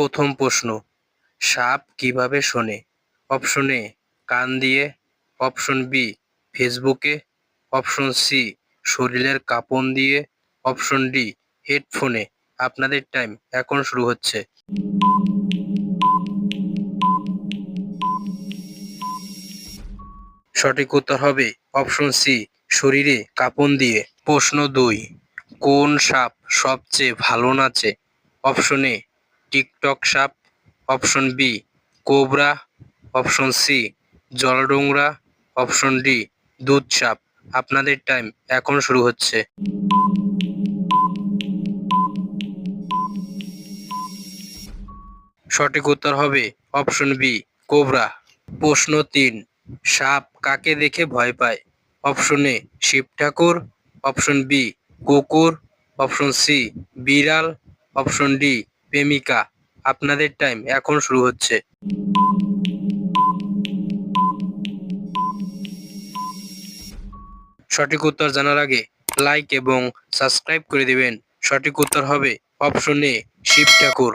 প্রথম প্রশ্ন, সাপ কীভাবে শোনে? অপশন এ, কান দিয়ে। অপশন বি ফেসবুকে অপশন সি, শরীরের কাঁপন দিয়ে। অপশন ডি, হেডফোনে আপনাদের টাইম এখন শুরু হচ্ছে। সঠিক উত্তর হবে অপশন সি, শরীরে কাঁপন দিয়ে। প্রশ্ন দুই, কোন সাপ সবচেয়ে ভালো নাচে? অপশন এ টিকটক সাপ, option B, cobra, option C, জলডোংরা, option D, দুধ সাপ। আপনাদের টাইম এখন শুরু হচ্ছে। সঠিক উত্তর হবে অপশন বি, কোবরা। প্রশ্ন তিন, সাপ কাকে দেখে ভয় পায়? Option A, Shiv Thakur. Option B, কুকুর। অপশন সি, বিড়াল। অপশন ডি প্রেমিকা, আপনাদের টাইম এখন শুরু হচ্ছে। সঠিক উত্তর জানার আগে লাইক এবং সাবস্ক্রাইব করে দিবেন। সঠিক উত্তর হবে অপশন এ শিব ঠাকুর।